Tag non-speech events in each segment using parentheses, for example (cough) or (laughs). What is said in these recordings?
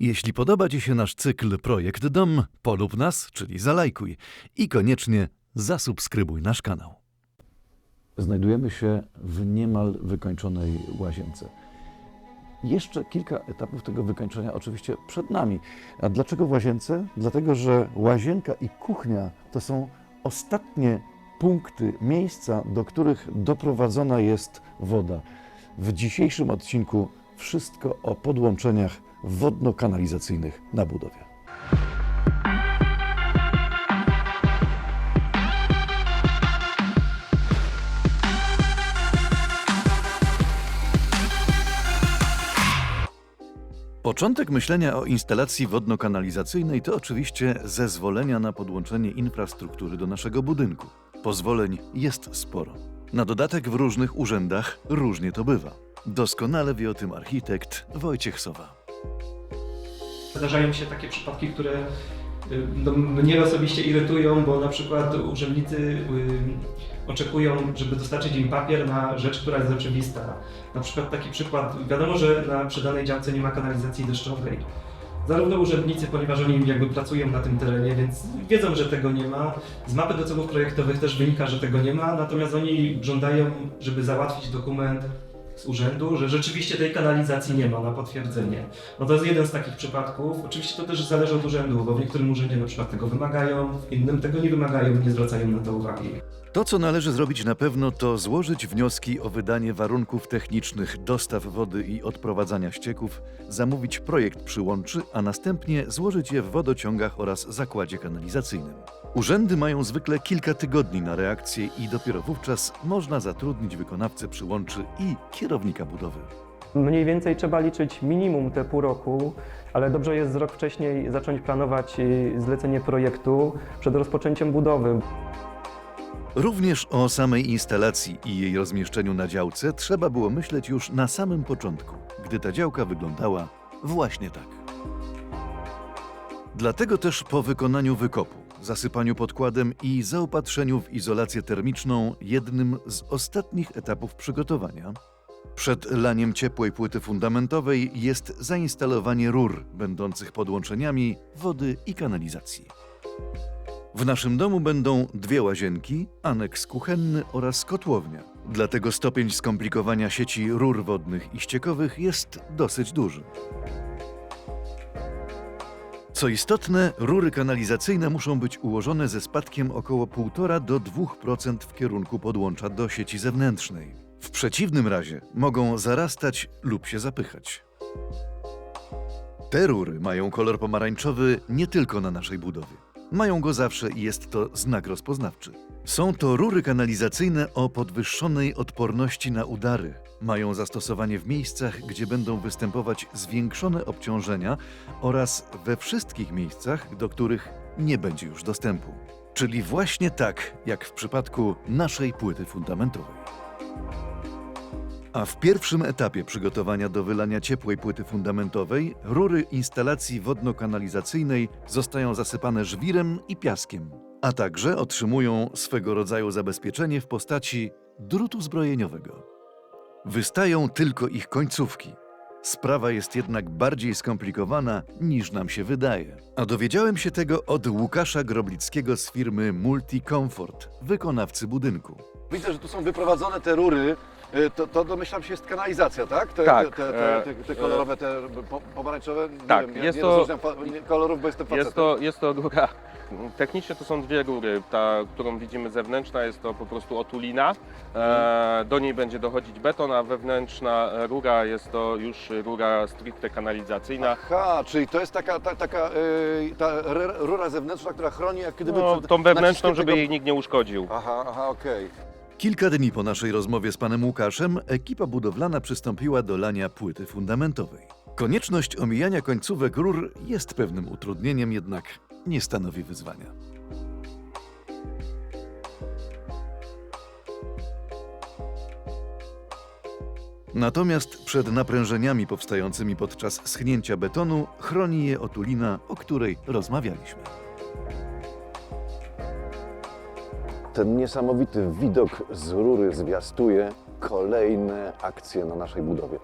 Jeśli podoba Ci się nasz cykl Projekt Dom, polub nas, czyli zalajkuj i koniecznie zasubskrybuj nasz kanał. Znajdujemy się w niemal wykończonej łazience. Jeszcze kilka etapów tego wykończenia oczywiście przed nami. A dlaczego w łazience? Dlatego, że łazienka i kuchnia to są ostatnie punkty, miejsca, do których doprowadzona jest woda. W dzisiejszym odcinku wszystko o podłączeniach wodno-kanalizacyjnych na budowie. Początek myślenia o instalacji wodno-kanalizacyjnej to oczywiście zezwolenia na podłączenie infrastruktury do naszego budynku. Pozwoleń jest sporo. Na dodatek w różnych urzędach różnie to bywa. Doskonale wie o tym architekt Wojciech Sowa. Zdarzają się takie przypadki, które y, no, mnie osobiście irytują, bo na przykład urzędnicy y, oczekują, żeby dostarczyć im papier na rzecz, która jest oczywista. Na przykład taki przykład, wiadomo, że na przydanej działce nie ma kanalizacji deszczowej. Zarówno urzędnicy, ponieważ oni jakby pracują na tym terenie, więc wiedzą, że tego nie ma. Z mapy docelów projektowych też wynika, że tego nie ma, natomiast oni żądają, żeby załatwić dokument z urzędu, że rzeczywiście tej kanalizacji nie ma na potwierdzenie. No to jest jeden z takich przypadków. Oczywiście to też zależy od urzędu, bo w niektórym urzędzie na przykład tego wymagają, w innym tego nie wymagają, nie zwracają na to uwagi. To, co należy zrobić na pewno, to złożyć wnioski o wydanie warunków technicznych dostaw wody i odprowadzania ścieków, zamówić projekt przyłączy, a następnie złożyć je w wodociągach oraz zakładzie kanalizacyjnym. Urzędy mają zwykle kilka tygodni na reakcję i dopiero wówczas można zatrudnić wykonawcę przyłączy i kierownika budowy. Mniej więcej trzeba liczyć minimum te pół roku, ale dobrze jest z rok wcześniej zacząć planować zlecenie projektu przed rozpoczęciem budowy. Również o samej instalacji i jej rozmieszczeniu na działce trzeba było myśleć już na samym początku, gdy ta działka wyglądała właśnie tak. Dlatego też po wykonaniu wykopu, zasypaniu podkładem i zaopatrzeniu w izolację termiczną jednym z ostatnich etapów przygotowania przed laniem ciepłej płyty fundamentowej jest zainstalowanie rur będących podłączeniami wody i kanalizacji. W naszym domu będą dwie łazienki, aneks kuchenny oraz kotłownia. Dlatego stopień skomplikowania sieci rur wodnych i ściekowych jest dosyć duży. Co istotne, rury kanalizacyjne muszą być ułożone ze spadkiem około 1,5 do 2% w kierunku podłącza do sieci zewnętrznej. W przeciwnym razie mogą zarastać lub się zapychać. Te rury mają kolor pomarańczowy nie tylko na naszej budowie. Mają go zawsze i jest to znak rozpoznawczy. Są to rury kanalizacyjne o podwyższonej odporności na udary. Mają zastosowanie w miejscach, gdzie będą występować zwiększone obciążenia oraz we wszystkich miejscach, do których nie będzie już dostępu. Czyli właśnie tak, jak w przypadku naszej płyty fundamentowej. A w pierwszym etapie przygotowania do wylania ciepłej płyty fundamentowej rury instalacji wodno-kanalizacyjnej zostają zasypane żwirem i piaskiem, a także otrzymują swego rodzaju zabezpieczenie w postaci drutu zbrojeniowego. Wystają tylko ich końcówki. Sprawa jest jednak bardziej skomplikowana niż nam się wydaje. A dowiedziałem się tego od Łukasza Groblickiego z firmy Multi Comfort, wykonawcy budynku. Widzę, że tu są wyprowadzone te rury. Y, To, to domyślam się jest kanalizacja, tak? Te, Tak, Te, te, te, te kolorowe, te po- pomarańczowe? Nie tak, wiem, ja jest nie to- rozróżniam fa- nie- kolorów, bo jestem facetem. Jest to, jest to rura. Technicznie to są dwie rury. Ta, którą widzimy zewnętrzna, jest to po prostu otulina. E, do niej będzie dochodzić beton, a wewnętrzna rura jest to już rura stricte kanalizacyjna. Aha, czyli to jest taka, ta, taka y, ta rura zewnętrzna, która chroni jak gdyby No, przed tą wewnętrzną, naciskiem żeby tego- jej nikt nie uszkodził. Aha, aha, okej. Kilka dni po naszej rozmowie z panem Łukaszem, ekipa budowlana przystąpiła do lania płyty fundamentowej. Konieczność omijania końcówek rur jest pewnym utrudnieniem, jednak nie stanowi wyzwania. Natomiast przed naprężeniami powstającymi podczas schnięcia betonu chroni je otulina, o której rozmawialiśmy. Ten niesamowity widok z rury zwiastuje kolejne akcje na naszej budowie.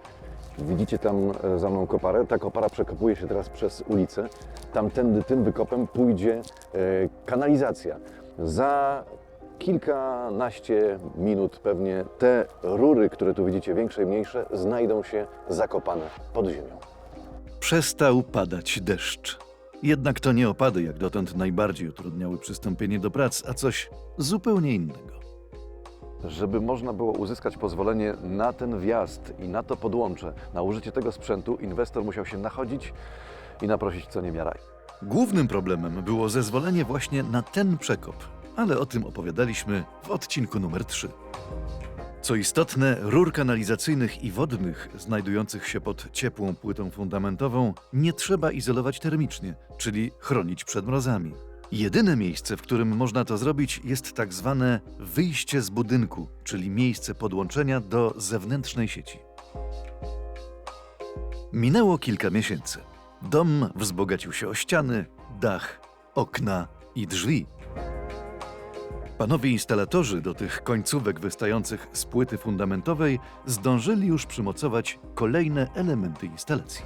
Widzicie tam e, za mną koparę? Ta kopara przekopuje się teraz przez ulicę. Tamtędy tym wykopem pójdzie e, kanalizacja. Za kilkanaście minut pewnie te rury, które tu widzicie, większe i mniejsze, znajdą się zakopane pod ziemią. Przestał padać deszcz. Jednak to nie opady jak dotąd najbardziej utrudniały przystąpienie do prac, a coś zupełnie innego. Żeby można było uzyskać pozwolenie na ten wjazd i na to podłącze, na użycie tego sprzętu, inwestor musiał się nachodzić i naprosić co niemiara. Głównym problemem było zezwolenie właśnie na ten przekop, ale o tym opowiadaliśmy w odcinku numer 3. Co istotne, rur kanalizacyjnych i wodnych znajdujących się pod ciepłą płytą fundamentową nie trzeba izolować termicznie, czyli chronić przed mrozami. Jedyne miejsce, w którym można to zrobić, jest tak zwane wyjście z budynku, czyli miejsce podłączenia do zewnętrznej sieci. Minęło kilka miesięcy. Dom wzbogacił się o ściany, dach, okna i drzwi. Panowie instalatorzy do tych końcówek wystających z płyty fundamentowej zdążyli już przymocować kolejne elementy instalacji.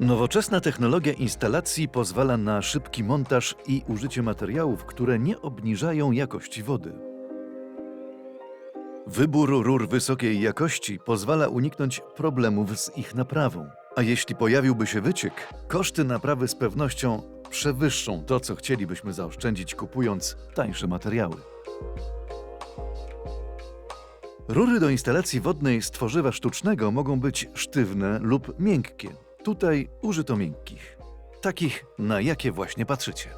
Nowoczesna technologia instalacji pozwala na szybki montaż i użycie materiałów, które nie obniżają jakości wody. Wybór rur wysokiej jakości pozwala uniknąć problemów z ich naprawą. A jeśli pojawiłby się wyciek, koszty naprawy z pewnością przewyższą to, co chcielibyśmy zaoszczędzić kupując tańsze materiały. Rury do instalacji wodnej z tworzywa sztucznego mogą być sztywne lub miękkie. Tutaj użyto miękkich. Takich, na jakie właśnie patrzycie.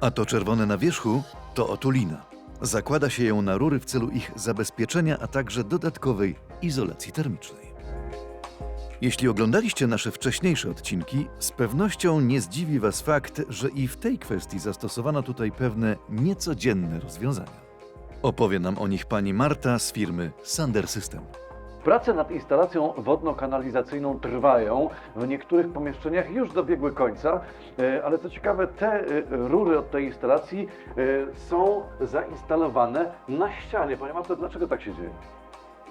A to czerwone na wierzchu to otulina. Zakłada się ją na rury w celu ich zabezpieczenia, a także dodatkowej izolacji termicznej. Jeśli oglądaliście nasze wcześniejsze odcinki, z pewnością nie zdziwi Was fakt, że i w tej kwestii zastosowano tutaj pewne niecodzienne rozwiązania. Opowie nam o nich pani Marta z firmy Sander System. Prace nad instalacją wodno-kanalizacyjną trwają. W niektórych pomieszczeniach już dobiegły końca, e, ale co ciekawe, te e, rury od tej instalacji e, są zainstalowane na ścianie. Panie Marto, dlaczego tak się dzieje?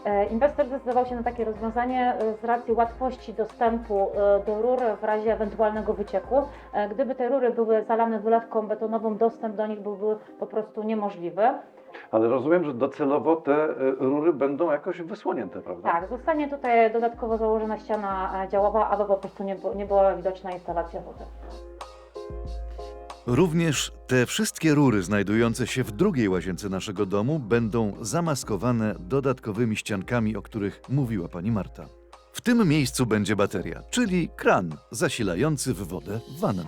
E, Inwestor zdecydował się na takie rozwiązanie e, z racji łatwości dostępu e, do rur w razie ewentualnego wycieku. Gdyby te rury były zalane wylewką betonową, dostęp do nich byłby po prostu niemożliwy. Ale rozumiem, że docelowo te rury będą jakoś wysłonięte, prawda? Tak, zostanie tutaj dodatkowo założona ściana działowa, aby po prostu nie, było- nie była widoczna instalacja wody. Również te wszystkie rury znajdujące się w drugiej łazience naszego domu będą zamaskowane dodatkowymi ściankami, o których mówiła pani Marta. W tym miejscu będzie bateria, czyli kran zasilający w wodę wannę.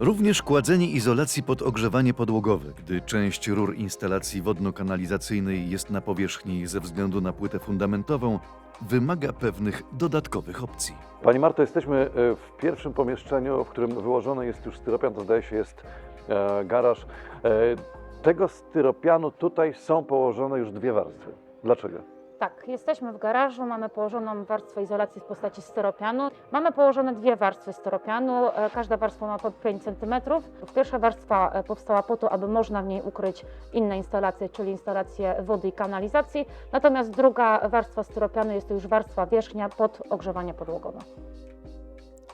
Również kładzenie izolacji pod ogrzewanie podłogowe, gdy część rur instalacji wodno-kanalizacyjnej jest na powierzchni ze względu na płytę fundamentową, wymaga pewnych dodatkowych opcji. Pani Marto, jesteśmy e, w pierwszym pomieszczeniu, w którym wyłożony jest już styropian, to zdaje się jest e, garaż. E, tego styropianu tutaj są położone już dwie warstwy. Dlaczego? Tak, jesteśmy w garażu, mamy położoną warstwę izolacji w postaci styropianu. Mamy położone dwie warstwy styropianu, e, każda warstwa ma po 5 cm. Pierwsza warstwa e, powstała po to, aby można w niej ukryć inne instalacje, czyli instalacje wody i kanalizacji. Natomiast druga warstwa styropianu jest to już warstwa wierzchnia pod ogrzewanie podłogowe.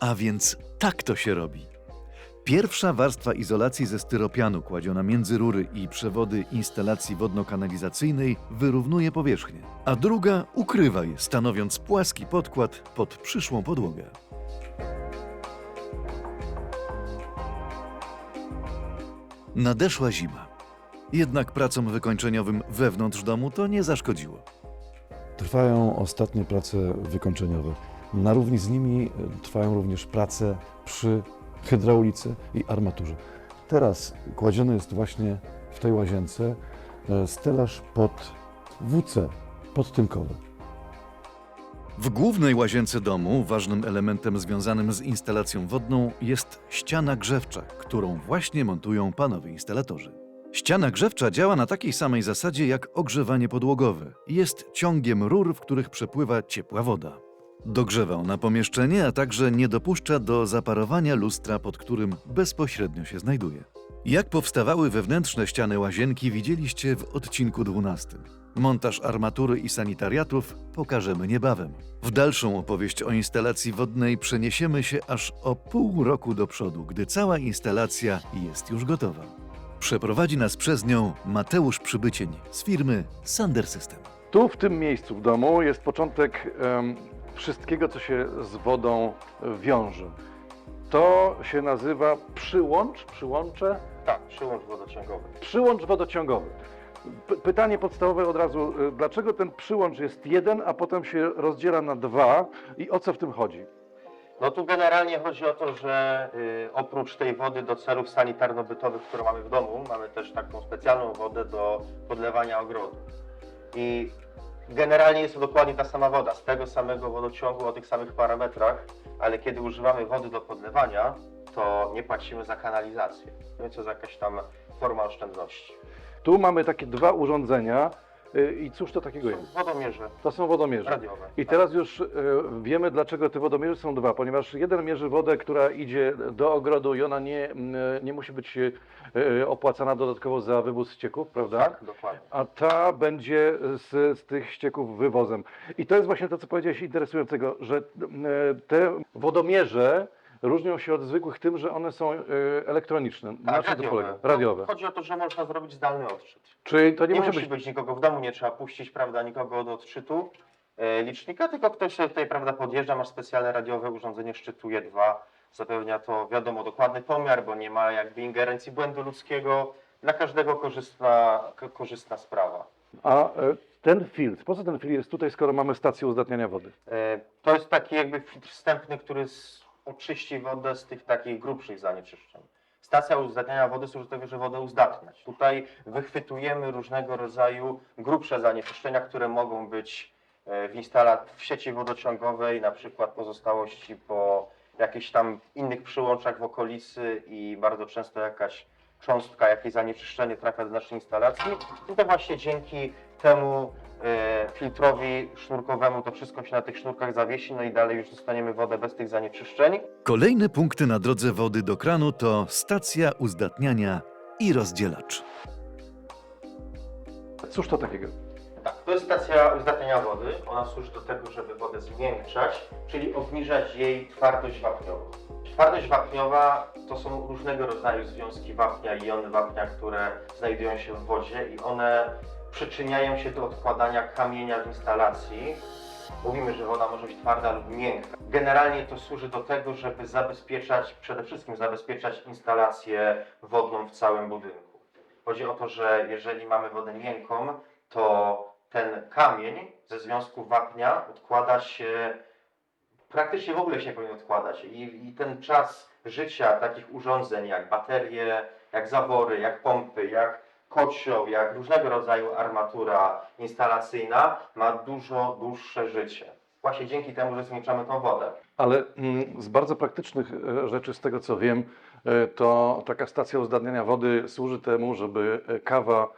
A więc tak to się robi. Pierwsza warstwa izolacji ze styropianu kładziona między rury i przewody instalacji wodno-kanalizacyjnej wyrównuje powierzchnię, a druga ukrywa je, stanowiąc płaski podkład pod przyszłą podłogę. Nadeszła zima. Jednak pracom wykończeniowym wewnątrz domu to nie zaszkodziło. Trwają ostatnie prace wykończeniowe. Na równi z nimi trwają również prace przy hydraulice i armaturze. Teraz kładziony jest właśnie w tej łazience e, stelaż pod WC, podtynkowy. W głównej łazience domu ważnym elementem związanym z instalacją wodną jest ściana grzewcza, którą właśnie montują panowie instalatorzy. Ściana grzewcza działa na takiej samej zasadzie jak ogrzewanie podłogowe. Jest ciągiem rur, w których przepływa ciepła woda. Dogrzewa ona pomieszczenie, a także nie dopuszcza do zaparowania lustra, pod którym bezpośrednio się znajduje. Jak powstawały wewnętrzne ściany łazienki widzieliście w odcinku 12. Montaż armatury i sanitariatów pokażemy niebawem. W dalszą opowieść o instalacji wodnej przeniesiemy się aż o pół roku do przodu, gdy cała instalacja jest już gotowa. Przeprowadzi nas przez nią Mateusz Przybycień z firmy Sander System. Tu, w tym miejscu w domu, jest początek wszystkiego, co się z wodą wiąże. To się nazywa przyłącz, przyłącze, Tak, przyłącz wodociągowy. przyłącz wodociągowy. P- pytanie podstawowe od razu, y, dlaczego ten przyłącz jest jeden, a potem się rozdziela na dwa i o co w tym chodzi? No tu generalnie chodzi o to, że y, oprócz tej wody do celów sanitarno-bytowych, którą mamy w domu, mamy też taką specjalną wodę do podlewania ogrodu. I generalnie jest to dokładnie ta sama woda, z tego samego wodociągu, o tych samych parametrach, ale kiedy używamy wody do podlewania, to nie płacimy za kanalizację. Więc to jest jakaś tam forma oszczędności. Tu mamy takie dwa urządzenia i cóż to takiego jest? Wodomierze To są wodomierze. radiowe. I teraz już y, wiemy, dlaczego te wodomierze są dwa, ponieważ jeden mierzy wodę, która idzie do ogrodu i ona nie, nie musi być y, y, opłacana dodatkowo za wywóz ścieków, prawda? Tak, dokładnie. A ta będzie z, z tych ścieków wywozem. I to jest właśnie to, co powiedziałeś interesującego, że y, te wodomierze różnią się od zwykłych tym, że one są y, elektroniczne. Na Tak, czym to polega? No, Radiowe. chodzi o to, że można zrobić zdalny odczyt. Czyli to nie, Nie, musi być... być... nikogo w domu, nie trzeba puścić, prawda, nikogo do odczytu e, licznika, tylko ktoś sobie tutaj, prawda, podjeżdża, masz specjalne radiowe urządzenie, szczytuje dwa, zapewnia to, wiadomo, dokładny pomiar, bo nie ma jakby ingerencji błędu ludzkiego, dla każdego korzystna, korzystna sprawa. A y, ten filtr, po co ten filtr jest tutaj, skoro mamy stację uzdatniania wody? E, To jest taki jakby filtr wstępny, który oczyści wodę z tych takich grubszych zanieczyszczeń. Stacja uzdatniania wody służy do tego, żeby wodę uzdatniać. Tutaj wychwytujemy różnego rodzaju grubsze zanieczyszczenia, które mogą być e, w instalacji, w sieci wodociągowej, na przykład pozostałości po jakichś tam innych przyłączach w okolicy i bardzo często jakaś cząstka, jakieś zanieczyszczenie trafia do naszej instalacji. I to właśnie dzięki temu filtrowi sznurkowemu to wszystko się na tych sznurkach zawiesi, no i dalej już dostaniemy wodę bez tych zanieczyszczeń. Kolejne punkty na drodze wody do kranu to stacja uzdatniania i rozdzielacz. Cóż to takiego? Tak, to jest stacja uzdatniania wody. Ona służy do tego, żeby wodę zmiękczać, czyli obniżać jej twardość wapniową. Twardość wapniowa to są różnego rodzaju związki wapnia i jony wapnia, które znajdują się w wodzie i one przyczyniają się do odkładania kamienia w instalacji. Mówimy, że woda może być twarda lub miękka. Generalnie to służy do tego, żeby zabezpieczać, przede wszystkim zabezpieczać instalację wodną w całym budynku. Chodzi o to, że jeżeli mamy wodę miękką, to ten kamień ze związku wapnia odkłada się, praktycznie w ogóle się nie powinien odkładać. I, I ten czas życia takich urządzeń jak baterie, jak zawory, jak pompy, jak kocioł, jak różnego rodzaju armatura instalacyjna ma dużo dłuższe życie. Właśnie dzięki temu, że zmiękczamy tą wodę. Ale mm, z bardzo praktycznych e, rzeczy, z tego co wiem, e, to taka stacja uzdatniania wody służy temu, żeby e, kawa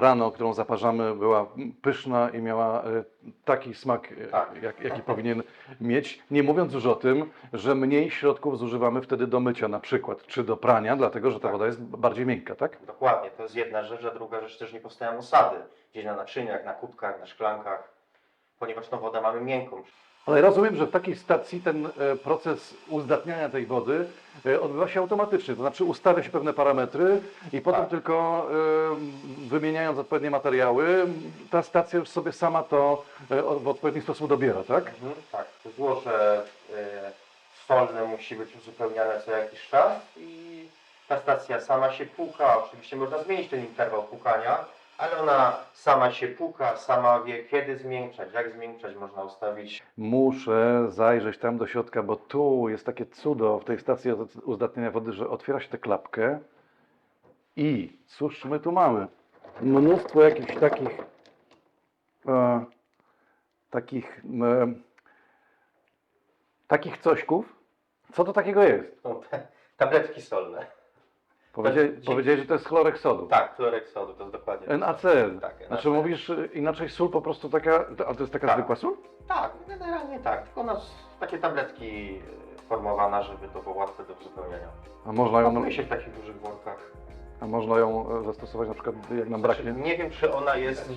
rano, którą zaparzamy, była pyszna i miała e, taki smak, e, Tak. jak, jaki powinien mieć. Nie mówiąc już o tym, że mniej środków zużywamy wtedy do mycia na przykład, czy do prania, dlatego że ta Tak. woda jest bardziej miękka, tak? Dokładnie, to jest jedna rzecz, a druga rzecz też nie powstają osady gdzieś na naczyniach, na kubkach, na szklankach, ponieważ tą wodę mamy miękką. Ale rozumiem, że w takiej stacji ten e, proces uzdatniania tej wody e, odbywa się automatycznie, to znaczy ustawia się pewne parametry i potem Tak. tylko e, wymieniając odpowiednie materiały, ta stacja już sobie sama to w odpowiedni sposób dobiera, tak? Mhm, tak, złoże solne musi być uzupełniane co jakiś czas i ta stacja sama się puka. Oczywiście można zmienić ten interwał pukania, ale ona sama się puka, sama wie kiedy zmiękczać, jak zmiękczać, można ustawić Muszę zajrzeć tam do środka, bo tu jest takie cudo w tej stacji uz- uzdatniania wody, że otwiera się tę klapkę i cóż my tu mamy? Mnóstwo jakichś takich e, takich e, takich cośków. Co to takiego jest? no, tabletki solne. Powiedziałeś, Dzięki. powiedziałeś że to jest chlorek sodu. Tak, chlorek sodu, to jest dokładnie. NaCl. Tak, Znaczy NaCl. mówisz e, inaczej sól po prostu taka, a to jest taka Tak. zwykła sól? Tak, generalnie tak, tylko nas takie tabletki sformowana, żeby to było łatwe do uzupełnienia. A można ją, Pakuje się w takich dużych workach. a można ją e, zastosować na przykład jak nam braknie? Znaczy, nie wiem, czy ona jest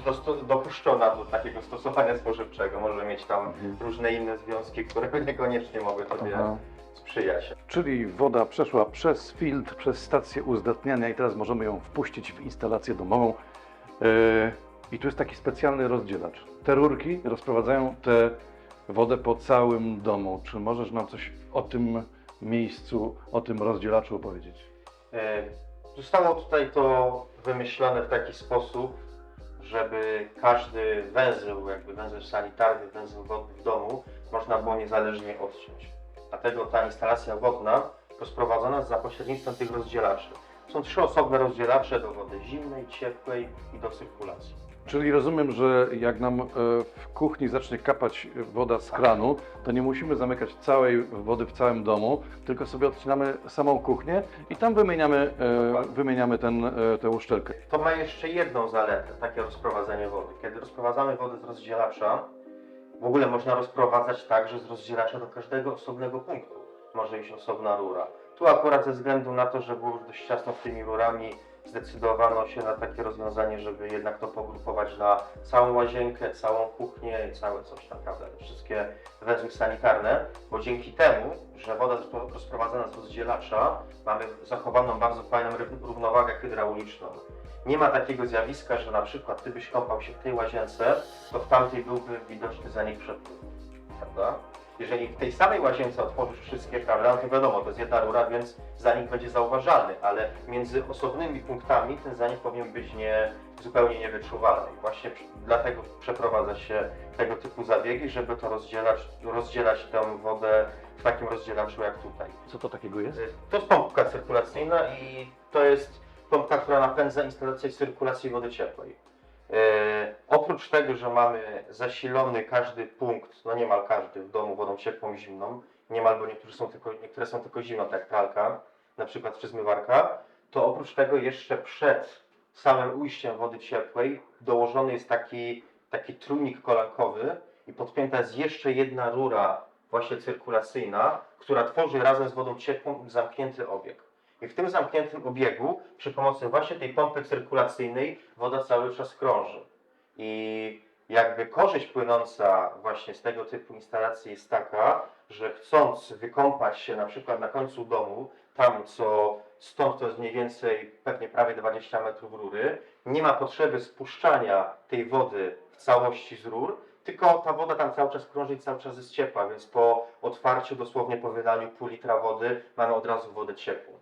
dopuszczona do takiego stosowania spożywczego. Może mieć tam Mhm. różne inne związki, które (laughs) niekoniecznie mogły tobie Aha. Sprzyjać. Czyli woda przeszła przez filtr, przez stację uzdatniania i teraz możemy ją wpuścić w instalację domową. E, I tu jest taki specjalny rozdzielacz. Te rurki rozprowadzają tę wodę po całym domu. Czy możesz nam coś o tym miejscu, o tym rozdzielaczu opowiedzieć? E, Zostało tutaj to wymyślone w taki sposób, żeby każdy węzeł, jakby węzeł sanitarny, węzeł wodny w domu, można było niezależnie odciąć. Dlatego ta instalacja wodna rozprowadzona jest za pośrednictwem tych rozdzielaczy. Są trzy osobne rozdzielacze do wody zimnej, ciepłej i do cyrkulacji. Czyli rozumiem, że jak nam e, w kuchni zacznie kapać woda z kranu, to nie musimy zamykać całej wody w całym domu, tylko sobie odcinamy samą kuchnię i tam wymieniamy, e, wymieniamy ten, e, tę uszczelkę. To ma jeszcze jedną zaletę, takie rozprowadzenie wody. Kiedy rozprowadzamy wodę z rozdzielacza, w ogóle można rozprowadzać także z rozdzielacza do każdego osobnego punktu. Może iść osobna rura. Tu akurat ze względu na to, że było już dość ciasno z tymi rurami, zdecydowano się na takie rozwiązanie, żeby jednak to pogrupować na całą łazienkę, całą kuchnię i całe coś tam, prawda, wszystkie węzły sanitarne, bo dzięki temu, że woda jest rozprowadzana z rozdzielacza, mamy zachowaną bardzo fajną rów- równowagę hydrauliczną. Nie ma takiego zjawiska, że na przykład ty byś kąpał się w tej łazience, to w tamtej byłby widoczny zanik przepływu. Prawda? Jeżeli w tej samej łazience otworzysz wszystkie, prawda, no to wiadomo, to jest jedna rura, więc zanik będzie zauważalny, ale między osobnymi punktami ten zanik powinien być nie, zupełnie niewyczuwalny. I właśnie dlatego przeprowadza się tego typu zabiegi, żeby to rozdzielać, rozdzielać tę wodę w takim rozdzielaczu jak tutaj. Co to takiego jest? To jest pompka cyrkulacyjna i to jest pompka, która napędza instalację cyrkulacji wody ciepłej. E, oprócz tego, że mamy zasilony każdy punkt, no niemal każdy w domu wodą ciepłą i zimną, niemal, bo niektóre są tylko, niektóre są tylko zimne, tak jak pralka, na przykład czy zmywarka, to oprócz tego jeszcze przed samym ujściem wody ciepłej dołożony jest taki, taki trójnik kolankowy i podpięta jest jeszcze jedna rura właśnie cyrkulacyjna, która tworzy razem z wodą ciepłą zamknięty obieg. I w tym zamkniętym obiegu przy pomocy właśnie tej pompy cyrkulacyjnej woda cały czas krąży. I jakby korzyść płynąca właśnie z tego typu instalacji jest taka, że chcąc wykąpać się na przykład na końcu domu, tam co stąd to jest mniej więcej pewnie prawie 20 metrów rury, nie ma potrzeby spuszczania tej wody w całości z rur, tylko ta woda tam cały czas krąży i cały czas jest ciepła, więc po otwarciu, dosłownie po wylaniu pół litra wody, mamy od razu wodę ciepłą.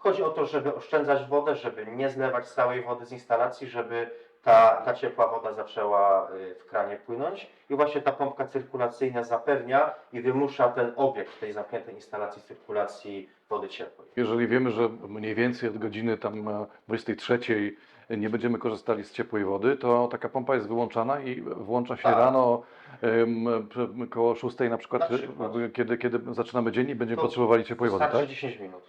Chodzi o to, żeby oszczędzać wodę, żeby nie zlewać całej wody z instalacji, żeby ta, ta ciepła woda zaczęła y, w kranie płynąć i właśnie ta pompka cyrkulacyjna zapewnia i wymusza ten obieg w tej zamkniętej instalacji cyrkulacji wody ciepłej. Jeżeli wiemy, że mniej więcej od godziny tam e, 23 nie będziemy korzystali z ciepłej wody, to taka pompa jest wyłączana i włącza się Tak. rano przy- koło 6 na przykład, Na przykład. e, kiedy, kiedy zaczynamy dzień i będziemy To potrzebowali ciepłej wody, tak? 10 minut,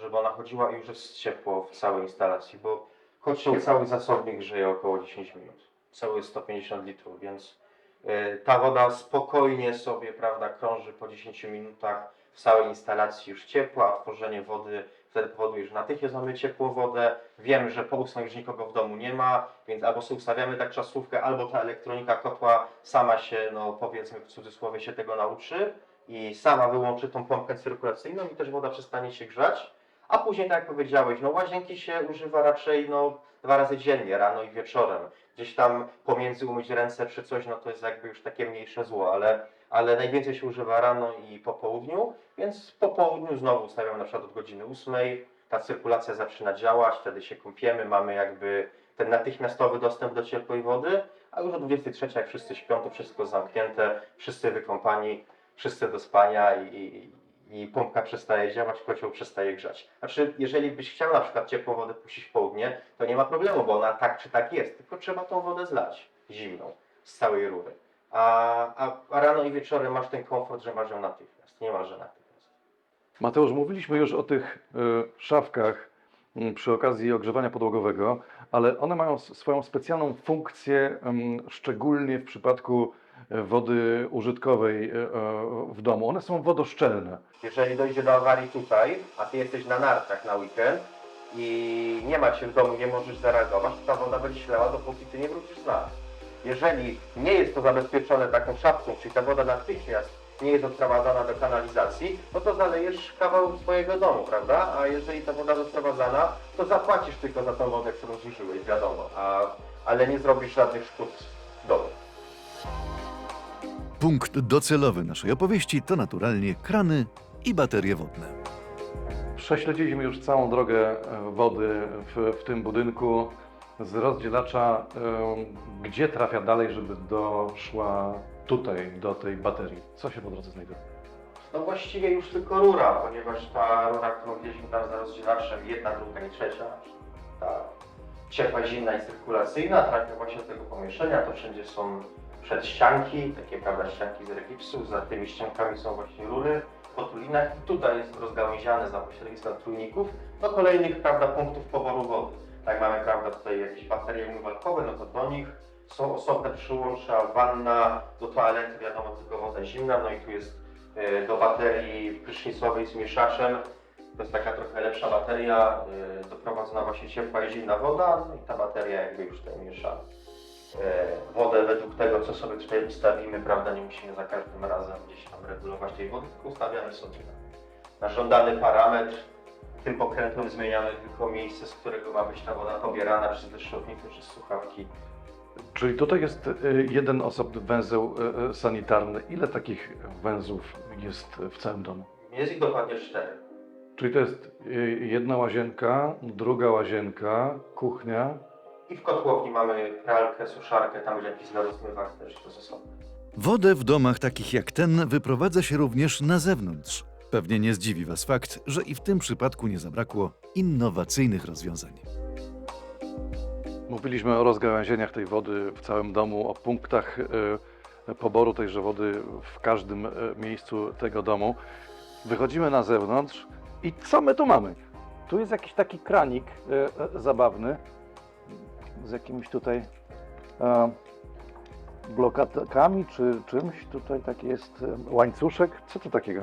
żeby ona chodziła i już jest ciepło w całej instalacji, bo choć się cały zasobnik grzeje około 10 minut. Cały jest 150 litrów, więc y, ta woda spokojnie sobie, prawda, krąży po 10 minutach w całej instalacji już ciepła, a tworzenie wody wtedy powoduje, że natychmiast mamy ciepłą wodę. Wiemy, że po ósmej już nikogo w domu nie ma, więc albo sobie ustawiamy tak czasówkę, albo ta elektronika kotła sama się, no powiedzmy w cudzysłowie, się tego nauczy i sama wyłączy tą pompkę cyrkulacyjną i też woda przestanie się grzać. A później, tak jak powiedziałeś, no łazienki się używa raczej no, dwa razy dziennie, rano i wieczorem. Gdzieś tam pomiędzy umyć ręce czy coś, no to jest jakby już takie mniejsze zło, ale, ale najwięcej się używa rano i po południu, więc po południu znowu ustawiamy na przykład od godziny 8, ta cyrkulacja zaczyna działać, wtedy się kąpiemy, mamy jakby ten natychmiastowy dostęp do ciepłej wody, a już o 23 jak wszyscy śpią, to wszystko zamknięte, wszyscy wykąpani, wszyscy do spania i, i, i pompka przestaje działać, kocioł przestaje grzać. Znaczy, jeżeli byś chciał na przykład ciepłą wodę puścić w południe, to nie ma problemu, bo ona tak czy tak jest, tylko trzeba tą wodę zlać zimną z całej rury. A, a, a rano i wieczorem masz ten komfort, że masz ją natychmiast. Nie masz, że natychmiast. Mateusz, mówiliśmy już o tych e, szafkach m, przy okazji ogrzewania podłogowego, ale one mają swoją specjalną funkcję, em, szczególnie w przypadku wody użytkowej e, e, w domu, one są wodoszczelne. Jeżeli dojdzie do awarii tutaj, a ty jesteś na nartach na weekend i nie ma cię w domu, nie możesz zareagować, to ta woda będzie ślała, dopóki ty nie wrócisz z nas. Jeżeli nie jest to zabezpieczone taką szafką, czyli ta woda natychmiast nie jest odprowadzana do kanalizacji, no to zalejesz kawał swojego domu, prawda? A jeżeli ta woda jest odprowadzana, to zapłacisz tylko za tą wodę, którą zużyłeś, wiadomo, a, ale nie zrobisz żadnych szkód w domu. Punkt docelowy naszej opowieści to naturalnie krany i baterie wodne. Prześledziliśmy już całą drogę e, wody w, w tym budynku z rozdzielacza, e, gdzie trafia dalej, żeby doszła tutaj, do tej baterii. Co się po drodze znajduje? No właściwie już tylko rura, ponieważ ta rura, którą widzieliśmy tam za rozdzielaczem, jedna, druga i trzecia, ta ciepła, zimna i cyrkulacyjna, trafia właśnie do tego pomieszczenia. To wszędzie są przedścianki, takie prawda ścianki z regipsu, za tymi ściankami są właśnie rury po i tutaj jest rozgałęziane za pośrednictwem trójników do kolejnych prawda punktów poboru wody. Tak mamy prawda tutaj jakieś baterie umywalkowe, no to do nich są osobne przyłącza, wanna, do toalety wiadomo tylko woda zimna, no i tu jest e, do baterii prysznicowej z mieszaczem. To jest taka trochę lepsza bateria, e, doprowadzona właśnie ciepła i zimna woda, no i ta bateria jakby już tutaj miesza wodę według tego, co sobie tutaj ustawimy, prawda, nie musimy za każdym razem gdzieś tam regulować tej wody, tylko ustawiamy sobie na, na żądany parametr. Tym pokrętłem zmieniamy tylko miejsce, z którego ma być ta woda pobierana przez deszczowników, przez słuchawki. Czyli tutaj jest e, jeden osobny węzeł e, e, sanitarny. Ile takich węzłów jest w całym domu? Jest ich dokładnie cztery. Czyli to jest e, jedna łazienka, druga łazienka, kuchnia. I w kotłowni mamy pralkę, suszarkę, tam będzie jakiś zlewozmywak też, to jest osobne. Wodę w domach takich jak ten wyprowadza się również na zewnątrz. Pewnie nie zdziwi Was fakt, że i w tym przypadku nie zabrakło innowacyjnych rozwiązań. Mówiliśmy o rozgałęzieniach tej wody w całym domu, o punktach e, poboru tejże wody w każdym e, miejscu tego domu. Wychodzimy na zewnątrz i co my tu mamy? Tu jest jakiś taki kranik e, zabawny z jakimiś tutaj e, blokadkami czy czymś. Tutaj taki jest e, łańcuszek. Co to takiego?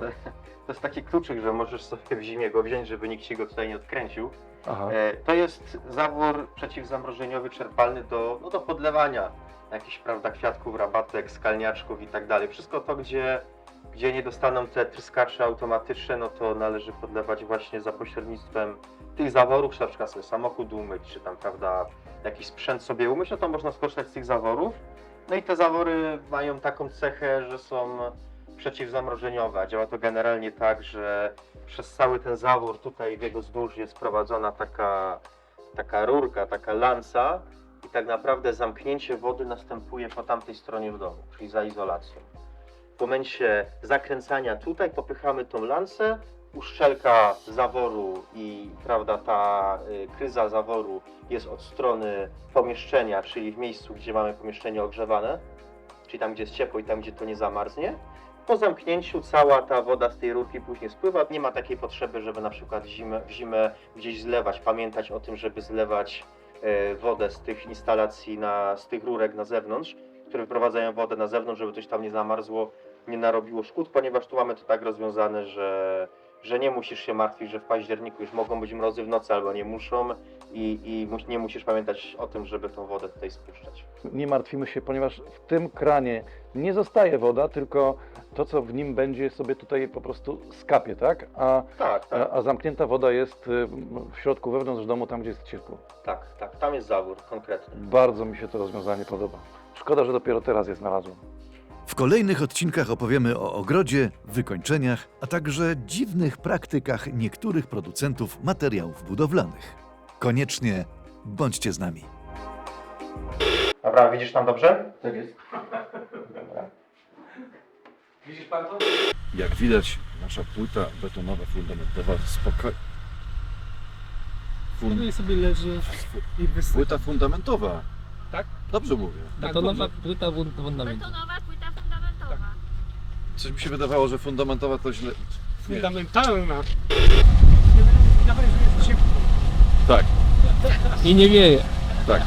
To jest taki kluczyk, że możesz sobie w zimie go wziąć, żeby nikt ci go tutaj nie odkręcił. E, to jest zawór przeciwzamrożeniowy czerpalny do, no, do podlewania jakichś prawda, kwiatków, rabatek, skalniaczków i tak dalej. Wszystko to, gdzie, gdzie nie dostaną te tryskacze automatyczne, no to należy podlewać właśnie za pośrednictwem tych zaworów, czy na przykład sobie samochód umyć, czy tam prawda, jakiś sprzęt sobie umyć, no to można skorzystać z tych zaworów. No i te zawory mają taką cechę, że są przeciwzamrożeniowe. Działa to generalnie tak, że przez cały ten zawór tutaj w jego wzdłuż jest prowadzona taka, taka rurka, taka lanca i tak naprawdę zamknięcie wody następuje po tamtej stronie w domu, czyli za izolacją. W momencie zakręcania tutaj popychamy tą lancę, uszczelka zaworu i prawda, ta y, kryza zaworu jest od strony pomieszczenia, czyli w miejscu, gdzie mamy pomieszczenie ogrzewane, czyli tam, gdzie jest ciepło i tam, gdzie to nie zamarznie. Po zamknięciu cała ta woda z tej rurki później spływa. Nie ma takiej potrzeby, żeby na przykład zimę, w zimę gdzieś zlewać. Pamiętać o tym, żeby zlewać e, wodę z tych instalacji, na, z tych rurek na zewnątrz, które wyprowadzają wodę na zewnątrz, żeby coś tam nie zamarzło, nie narobiło szkód, ponieważ tu mamy to tak rozwiązane, że, że nie musisz się martwić, że w październiku już mogą być mrozy w nocy albo nie muszą i, i mus- nie musisz pamiętać o tym, żeby tą wodę tutaj spuszczać. nie martwimy się, ponieważ w tym kranie nie zostaje woda, tylko to, co w nim będzie, sobie tutaj po prostu skapie, tak? A, Tak, tak. a, a zamknięta woda jest y, w środku, wewnątrz domu, tam gdzie jest ciepło. Tak, tak, tam jest zawór konkretny. Bardzo mi się to rozwiązanie podoba. Szkoda, że dopiero teraz je znalazłem. W kolejnych odcinkach opowiemy o ogrodzie, wykończeniach, a także dziwnych praktykach niektórych producentów materiałów budowlanych. Koniecznie bądźcie z nami. Dobra, widzisz tam dobrze? Tak jest. Dobra. Widzisz pan to? Jak widać, nasza płyta betonowa, fundamentowa, spokojnie. Tutaj sobie leży i wysycha. Płyta fundamentowa. Tak? Dobrze mówię. Betonowa płyta wun- fundamentu. Betonowa płyta fundamentowa. Coś mi się wydawało, że fundamentowa to źle. Fundamentalna. Tak, (laughs) I nie wieje. tak.